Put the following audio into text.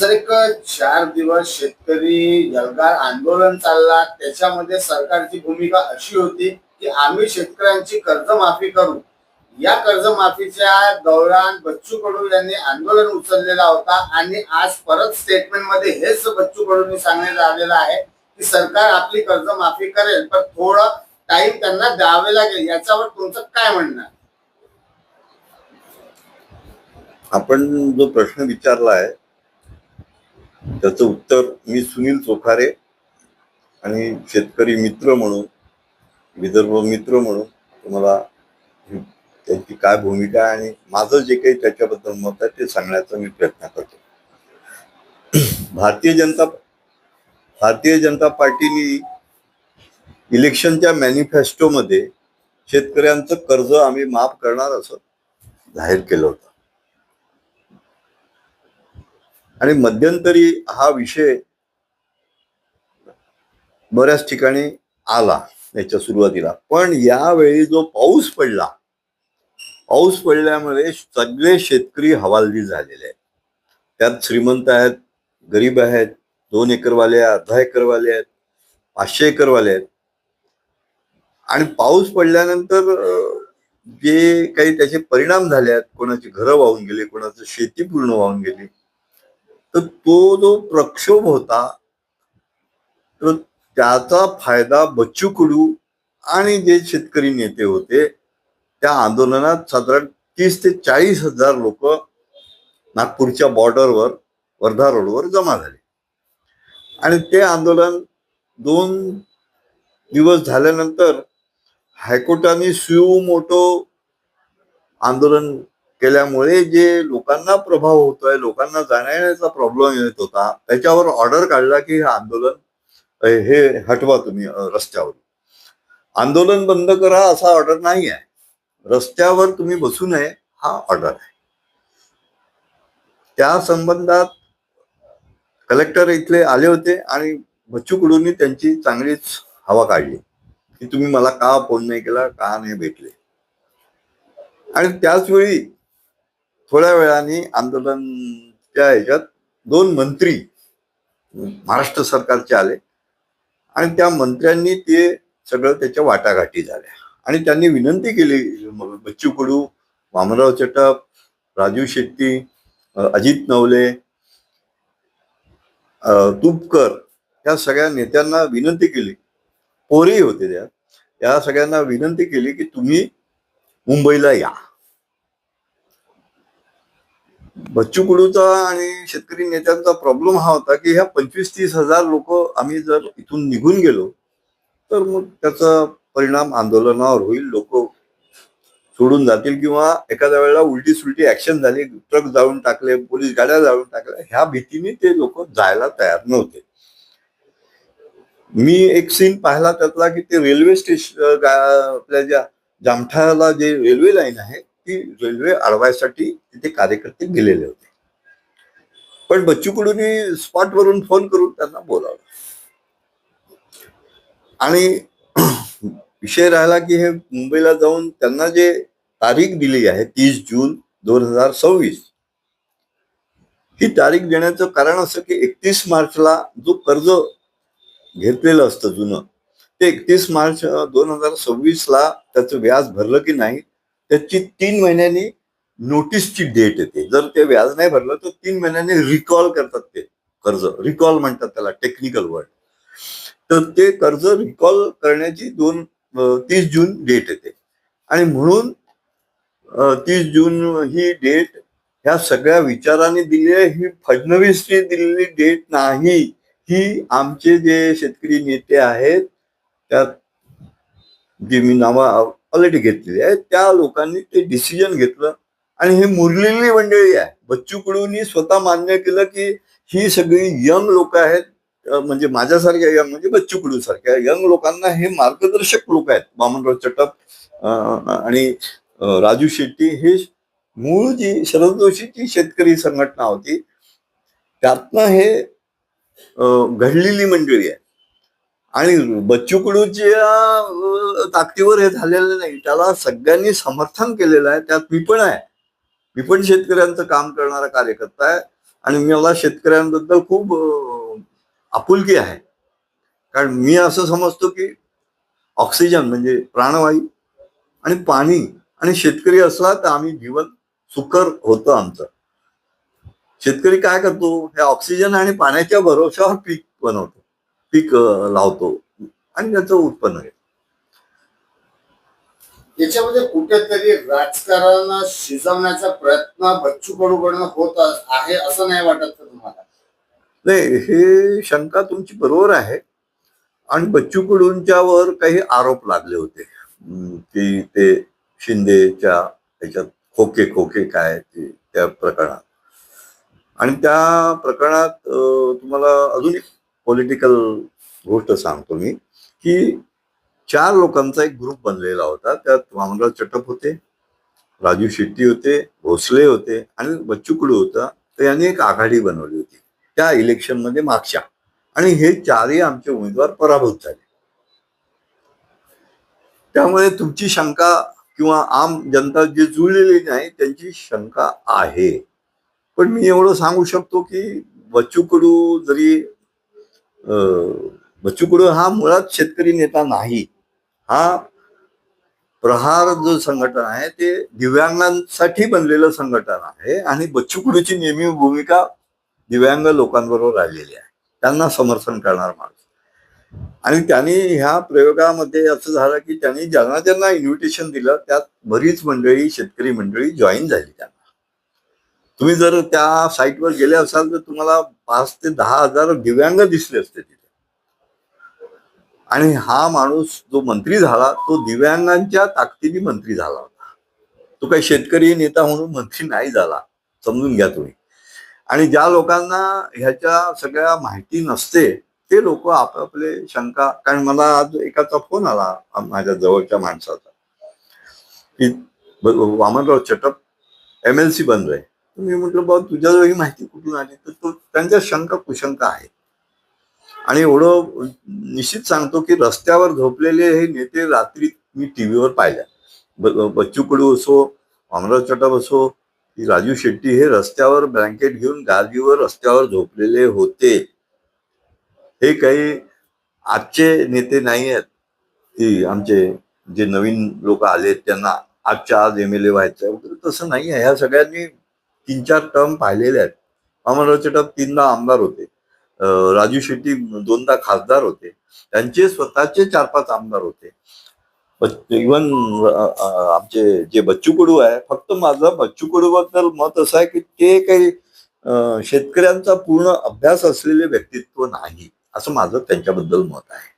Sir एक चार दिवस शेतकरी जलगार आंदोलन चालला. त्याच्यामध्ये सरकारची भूमिका अशी होती की आम्ही शेतकऱ्यांची कर्जमाफी करू. या कर्जमाफीच्या दौरान बच्चू कडू यांनी आंदोलन उचललेला होता आणि आज परत स्टेटमेंटमध्ये हेच बच्चू कडूंनी सांगण्यात आलेलं आहे की सरकार आपली कर्जमाफी करेल पण थोडं टाइम त्यांना द्यावे लागेल. याच्यावर तुमचं काय म्हणणं आपण जो प्रश्न विचारला आहे त्याचं उत्तर मी सुनील चोखारे आणि शेतकरी मित्र म्हणून विदर्भ मित्र म्हणून तुम्हाला त्याची त्यांची काय भूमिका आहे आणि माझं जे काही त्याच्याबद्दल मत आहे ते सांगण्याचा मी प्रयत्न करतो. भारतीय जनता भारतीय जनता पार्टीने इलेक्शनच्या मॅनिफेस्टोमध्ये शेतकऱ्यांचं कर्ज आम्ही माफ करणार असं जाहीर केलं होतं. आणि मध्यंतरी हा विषय बऱ्याच ठिकाणी आला याच्या सुरुवातीला. पण यावेळी जो पाऊस पडला पाऊस पडल्यामुळे सगळे शेतकरी हवालदी झालेले आहेत. त्यात श्रीमंत आहेत गरीब आहेत दोन एकरवाले अर्धा एकरवाले आहेत पाचशे एकरवाले आहेत. आणि पाऊस पडल्यानंतर जे काही त्याचे परिणाम झाले आहेत कोणाची घरं वाहून गेली कोणाचं शेती पूर्ण वाहून गेली तर तो जो प्रक्षोभ होता तर त्याचा फायदा बच्चू कडू आणि जे शेतकरी नेते होते त्या आंदोलनात साधारण तीस ते चाळीस हजार लोक नागपूरच्या बॉर्डरवर वर्धा रोडवर जमा झाले. आणि ते आंदोलन दोन दिवस झाल्यानंतर हायकोर्टाने सुयू मोटो आंदोलन केल्यामुळे जे लोकांना प्रभाव होतोय लोकांना जाण्याचा प्रॉब्लेम येत होता त्याच्यावर ऑर्डर काढला की हे आंदोलन हे हटवा तुम्ही रस्त्यावर. आंदोलन बंद करा असा ऑर्डर नाही आहे रस्त्यावर तुम्ही बसू नये हा ऑर्डर आहे. त्या संबंधात कलेक्टर इथले आले होते आणि बच्चू कडूंनी त्यांची चांगलीच हवा काढली की तुम्ही मला का फोन नाही केला का नाही भेटले? आणि त्याच वेळी थोड्या वेळाने आंदोलनच्या ह्याच्यात दोन मंत्री महाराष्ट्र सरकारचे आले आणि त्या मंत्र्यांनी ते सगळं त्याच्या वाटाघाटी झाल्या. आणि त्यांनी विनंती केली बच्चू कडू वामनराव चटप राजू शेट्टी अजित नवले तुपकर या सगळ्या नेत्यांना विनंती केली. पोरी होते त्या या सगळ्यांना विनंती केली की तुम्ही मुंबईला या. बच्चू कडूचा आणि शेतकरी नेत्यांचा प्रॉब्लेम हा होता की ह्या पंचवीस तीस हजार लोक आम्ही जर इथून निघून गेलो तर मग त्याचा परिणाम आंदोलनावर होईल. लोक सोडून जातील किंवा एखाद्या वेळेला उलटी सुलटी ऍक्शन झाली ट्रक जाळून टाकले पोलीस गाड्या जाळून टाकल्या ह्या भीतीने ते लोक जायला तयार नव्हते. मी एक सीन पाहिला त्यातला की ते रेल्वे स्टेशन आपल्या ज्या जामठाला जे रेल्वे लाईन आहे ती रेल्वे अडवायसाठी तिथे कार्यकर्ते गेलेले होते. पण बच्चू कडूनी स्पॉट वरून फोन करून त्यांना बोलावलं. आणि विषय राहिला की हे मुंबईला जाऊन त्यांना जे तारीख दिली आहे तीस जून दोन हजार सव्वीस ही तारीख देण्याचं कारण असं की एकतीस मार्चला जो कर्ज घेतलेलं असतं जुनं ते एकतीस मार्च दोन हजार सव्वीसला त्याचं व्याज भरलं की नाही त्याची तीन महिन्यांनी नोटीसची डेट येते. जर ते व्याज नाही भरलं तर तीन महिन्यांनी रिकॉल करतात ते कर्ज. रिकॉल म्हणतात त्याला टेक्निकल वर्ड तर ते कर्ज रिकॉल करण्याची दोन तीस जून डेट येते. आणि म्हणून तीस जून ही डेट ह्या सगळ्या विचारांनी दिली आहे. ही फडणवीसची दिलेली डेट नाही. ही आमचे जे शेतकरी नेते आहेत त्यात जे मी नावा ऑलरेडी घेतलेली आहे. त्या लोकांनी ते डिसिजन घेतलं. आणि हे मुरलेली मंडळी आहे. बच्चू कडूंनी स्वतः मान्य केलं की ही सगळी यंग लोक आहेत. म्हणजे माझ्यासारख्या यंग म्हणजे बच्चू कडू सारख्या यंग लोकांना हे मार्गदर्शक लोक आहेत. वामनराव चटप आणि राजू शेट्टी हे मूळ जी शरद जोशीची शेतकरी संघटना होती त्यातनं हे घडलेली मंडळी आहे. आणि बच्चू कडूच्या ताकदीवर हे झालेलं नाही. त्याला सगळ्यांनी समर्थन केलेलं आहे. त्यात मी पण आहे. मी पण शेतकऱ्यांचं काम करणारा कार्यकर्ता आहे. आणि मला शेतकऱ्यांबद्दल खूप आपुलकी आहे. कारण मी असं समजतो की ऑक्सिजन म्हणजे प्राणवायू आणि पाणी आणि शेतकरी असला तर आम्ही जीवन सुकर होतं आमचं. शेतकरी काय करतो? हे ऑक्सिजन आणि पाण्याच्या भरोशावर पीक बनवतो. पीक लावतो. आणि त्याचं उत्पन्न घेतो याच्यामध्ये कुठेतरी राजकारण शिजवण्याचा प्रयत्न बच्चू कडूकडनं होत आहे असं नाही वाटत तुम्हाला? नाही हे शंका तुमची बरोबर आहे. आणि बच्चू कडूंच्या वर काही आरोप लागले होते. की ते शिंदेच्या ह्याच्यात खोके खोके काय ते त्या प्रकरणात. आणि त्या प्रकरणात तुम्हाला अजून एक पॉलिटिकल गोष्ट सांगतो मी की चार लोकांचा एक ग्रुप बनलेला होता. त्यात वामनराव चटप होते राजू शेट्टी होते भोसले होते आणि बच्चूकडू होता. तर यांनी एक आघाडी बनवली होती. त्या इलेक्शनमध्ये मागच्या. आणि हे चारही आमचे उमेदवार पराभूत झाले. त्यामुळे तुमची शंका किंवा आम जनता जे जुळलेली नाही त्यांची शंका आहे. पण मी एवढं सांगू शकतो की बच्चू कडू जरी अं, हा मुळात शेतकरी नेता नाही. हा प्रहार जो संघटन आहे ते दिव्यांगांसाठी बनलेलं संघटन आहे आणि बच्चूकडूची नेहमी भूमिका दिव्यांग लोकांबरोबर राहिलेली आहे. त्यांना समर्थन करणार माणूस. आणि त्यांनी ह्या प्रयोगामध्ये असं झालं की त्यांनी ज्यांना ज्यांना इन्व्हिटेशन दिलं त्यात बरीच मंडळी शेतकरी मंडळी जॉईन झाली त्यांना. तुम्ही जर त्या साईटवर गेले असाल तर तुम्हाला पाच ते दहा हजार दिव्यांग दिसले असते तिथे. आणि हा माणूस जो मंत्री झाला तो दिव्यांगांच्या ताकदीने मंत्री झाला होता. तो काही शेतकरी नेता म्हणून मंत्री नाही झाला समजून घ्या तुम्ही. आणि ज्या लोकांना ह्याच्या सगळ्या माहिती नसते ते लोक आपापले शंका कारण मला आज एकाचा फोन आला माझ्या जवळच्या माणसाचा. की Vamanrao Chatap M L C बनलोय मी म्हटलं बाबा तुझ्याजवळ ही माहिती कुठून आली? तर तो त्यांच्या शंका कुशंका आहेत. आणि एवढं निश्चित सांगतो की रस्त्यावर झोपलेले हे नेते रात्री मी टीव्हीवर पाहिल्या. बच्चू कडू असो वामनराव चटप असो राजू शेट्टी हे रस्त्यावर ब्लँकेट घेऊन गादीवर रस्त्यावर झोपलेले होते. हे काही आजचे नेते नाही आहेत. की आमचे जे नवीन लोक आले त्यांना आजच्या आज एम एल ए व्हायचं वगैरे तसं नाही आहे. ह्या सगळ्यांनी तीन चार टर्म पाहिलेले आहेत. अमरावती चटप तीनदा आमदार होते. राजू शेट्टी दोनदा खासदार होते. त्यांचे स्वतःचे चार पाच आमदार होते. इवन आमचे जे बच्चू कडू आहे फक्त माझं बच्चू कडू बद्दल मत असं आहे की ते काही शेतकऱ्यांचा पूर्ण अभ्यास असलेले व्यक्तित्व नाही. असं माझं त्यांच्याबद्दल मत आहे.